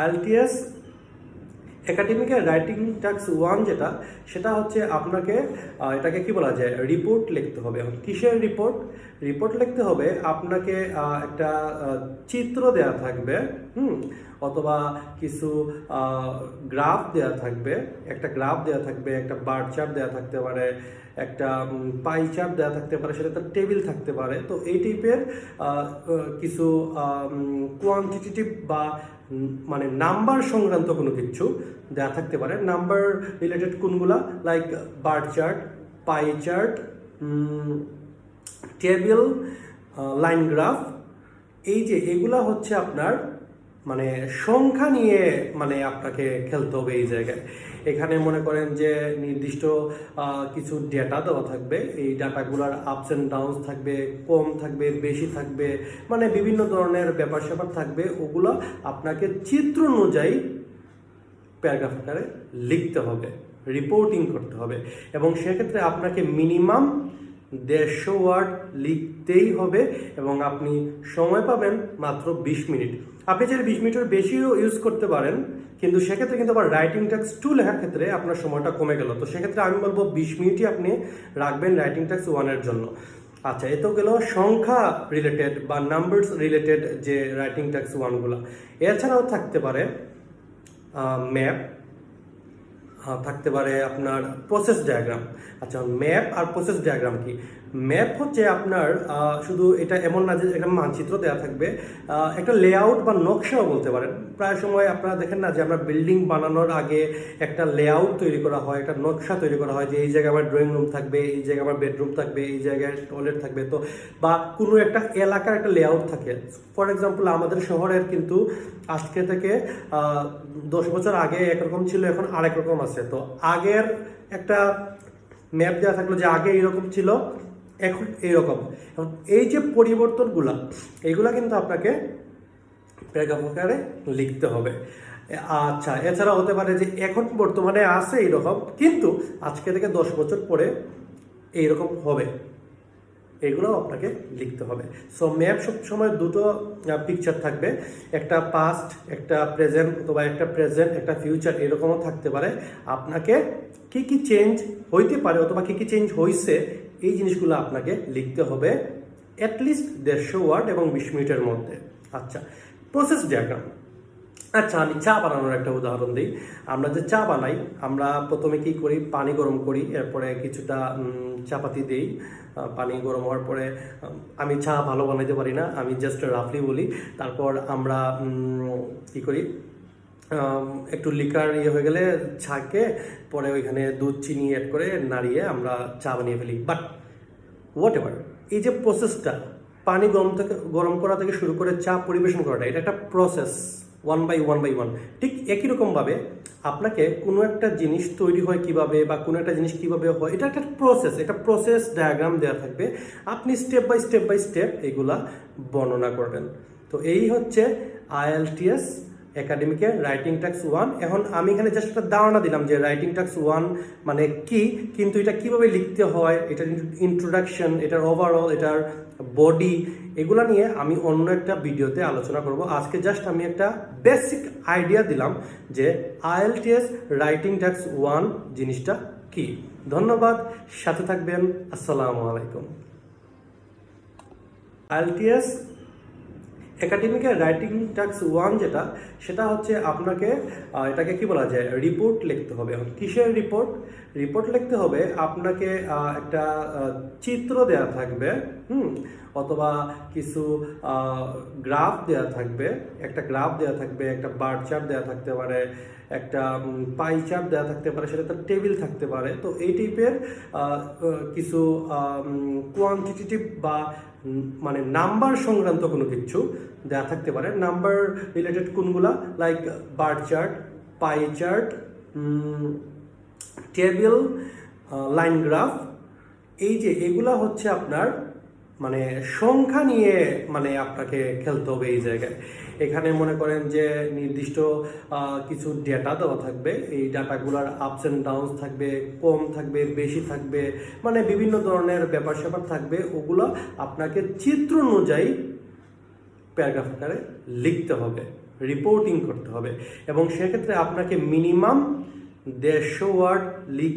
IELTS একাডেমিকের writing tax one যেটা, সেটা হচ্ছে আপনাকে এটাকে কি বলা যায় রিপোর্ট লিখতে হবে। কিসের রিপোর্ট রিপোর্ট লিখতে হবে আপনাকে একটা চিত্র দেয়া থাকবে, হুম? অথবা কিছু গ্রাফ দেয়া থাকবে, একটা গ্রাফ দেয়া থাকবে, একটা বার চার্ট দেয়া থাকতে পারে, একটা পাই চার্ট দেওয়া থাকতে পারে, সেটা তার টেবিল থাকতে পারে। তো এই টাইপের কিছু কোয়ান্টিটেটিভ বা মানে নাম্বার সংক্রান্ত কোনো কিছু দেওয়া থাকতে পারে। নাম্বার রিলেটেড কোনগুলা? Like bar chart, pie chart table line graph এই যে, এগুলা হচ্ছে আপনার মানে সংখ্যা নিয়ে মানে আপনাকে খেলতে হবে এই জায়গায়। এখানে মনে করেন যে নির্দিষ্ট কিছু ডেটা দেওয়া থাকবে। এই ডাটাগুলোর আপস অ্যান্ড ডাউনস থাকবে, কম থাকবে, বেশি থাকবে মানে বিভিন্ন ধরনের ব্যাপার স্যাপার থাকবে। ওগুলো আপনাকে চিত্র অনুযায়ী প্যারাগ্রাফ আকারে লিখতে হবে রিপোর্টিং করতে হবে। এবং সেক্ষেত্রে আপনাকে মিনিমাম দেড়শো ওয়ার্ড লিখতেই হবে এবং আপনি সময় পাবেন মাত্র বিশ মিনিট। আপনি চাইলে বিশ মিনিটের বেশিও ইউজ করতে পারেন, কিন্তু সেক্ষেত্রে কিন্তু আবার রাইটিং টাক্স টু লেখার ক্ষেত্রে আপনার সময়টা কমে গেল। তো সেক্ষেত্রে আমি বলব বিশ মিনিটই আপনি রাখবেন রাইটিং টাক্স ওয়ানের জন্য। আচ্ছা এ তো গেল সংখ্যা রিলেটেড বা নাম্বারস রিলেটেড যে রাইটিং টাক্স ওয়ানগুলো এছাড়াও থাকতে পারে ম্যাপ থাকতে পারে আপনার প্রসেস ডায়াগ্রাম আচ্ছা ম্যাপ আর প্রসেস ডায়াগ্রাম কি? ম্যাপ হচ্ছে আপনার শুধু এটা এমন না যে একটা মানচিত্র দেওয়া থাকবে। একটা লেআউট বা নকশাও বলতে পারেন। প্রায় সময় আপনারা দেখেন না যে আমরা বিল্ডিং বানানোর আগে একটা লেআউট তৈরি করা হয়, একটা নকশা তৈরি করা হয় যে এই জায়গায় আমার ড্রয়িং রুম থাকবে, এই জায়গায় আমার বেডরুম থাকবে, এই জায়গায় টয়লেট থাকবে। তো, বা কোনো একটা এলাকার একটা লেআউট থাকে। ফর এক্সাম্পল আমাদের শহরের কিন্তু আজকে থেকে দশ বছর আগে একরকম ছিল, এখন আরেক রকম আছে। তো আগের একটা ম্যাপ দেওয়া থাকল যে আগে এরকম ছিল, এখন এইরকম। এখন এই যে পরিবর্তনগুলো এইগুলা কিন্তু আপনাকে প্যারাগ্রাফ লিখতে হবে। আচ্ছা এছাড়া হতে পারে যে এখন বর্তমানে আছে এইরকম, কিন্তু আজকে থেকে দশ বছর পরে এইরকম হবে। এগুলো আপনাকে লিখতে হবে। সো ম্যাপ সবসময় দুটো পিকচার থাকবে। একটা পাস্ট একটা প্রেজেন্ট অথবা একটা প্রেজেন্ট একটা ফিউচার এরকমও থাকতে পারে। আপনাকে কি কি চেঞ্জ হইতে পারে অথবা কি কি চেঞ্জ হয়েছে এই জিনিসগুলো আপনাকে লিখতে হবে অ্যাটলিস্ট দেড়শো ওয়ার্ড এবং বিশ মিনিটের মধ্যে। আচ্ছা প্রসেস ডায়াগ্রাম আচ্ছা আমি চা বানানোর একটা উদাহরণ দিই। আমরা যে চা বানাই, আমরা প্রথমে কি করি? পানি গরম করি, এরপরে কিছুটা চাপাতি দিই। পানি গরম হওয়ার পরে আমি চা ভালো বানাইতে পারি না, আমি জাস্ট রাফলি বলি। তারপর আমরা কি করি? একটু লিকার ইয়ে হয়ে গেলে ছাকে, পরে ওইখানে দুধ, চিনি অ্যাড করে নাড়িয়ে আমরা চা বানিয়ে ফেলি। বাট হোয়াট এভার এই যে প্রসেসটা পানি গরম থেকে, গরম করা থেকে শুরু করে চা পরিবেশন করাটা, এটা একটা process one by one by one ঠিক একই রকমভাবে আপনাকে কোনো একটা জিনিস তৈরি হয় কীভাবে বা কোনো একটা জিনিস কীভাবে হয়, এটা একটা প্রসেস এটা প্রসেস ডায়াগ্রাম দেওয়া থাকবে। আপনি step by step by step এগুলা বর্ণনা করবেন। তো এই হচ্ছে আইএলটিএস একাডেমিকের রাইটিং টাক্স ওয়ান এখন আমি এখানে জাস্ট একটা ধারণা দিলাম যে রাইটিং টাক্স ওয়ান মানে কি, কিন্তু এটা কীভাবে লিখতে হয়, এটার ইন্ট্রোডাকশন এটার ওভারঅল এটার বডি এগুলা নিয়ে আমি অন্য একটা ভিডিওতে আলোচনা করব। আজকে জাস্ট আমি একটা বেসিক আইডিয়া দিলাম যে আইএলটিএস রাইটিং টাক্স ওয়ান জিনিসটা কি। ধন্যবাদ, সাথে থাকবেন, আসসালামু আলাইকুম। আইএলটিএস একাডেমিকের রাইটিং টাক্স ওয়ান যেটা, সেটা হচ্ছে আপনাকে এটাকে কি বলা যায়? রিপোর্ট লিখতে হবে। এখন কিসের রিপোর্ট রিপোর্ট লিখতে হবে আপনাকে একটা চিত্র দেয়া থাকবে, হুম? অথবা কিছু গ্রাফ দেয়া থাকবে, একটা গ্রাফ দেয়া থাকবে, একটা বার চার্ট দেয়া থাকতে পারে একটা পাই চার্ট দেওয়া থাকতে পারে সেটা টেবিল থাকতে পারে। তো এই টাইপের কিছু কোয়ান্টিটেটিভ বা মানে নাম্বার সংক্রান্ত কোনো কিছু দেওয়া থাকতে পারে। নাম্বার রিলেটেড কোনগুলা? Like bar chart pie chart table line graph এই যে, এগুলা হচ্ছে আপনার মানে সংখ্যা নিয়ে মানে আপনাকে খেলতে হবে এই জায়গায়। এখানে মনে করেন যে নির্দিষ্ট কিছু ডেটা দেওয়া থাকবে। এই ডাটাগুলোর আপস অ্যান্ড ডাউনস থাকবে, কম থাকবে, বেশি থাকবে মানে বিভিন্ন ধরনের ব্যাপার স্যাপার থাকবে। ওগুলো আপনাকে চিত্র অনুযায়ী প্যারাগ্রাফ আকারে লিখতে হবে রিপোর্টিং করতে হবে। এবং সেক্ষেত্রে আপনাকে মিনিমাম দেড়শো ওয়ার্ড লিখ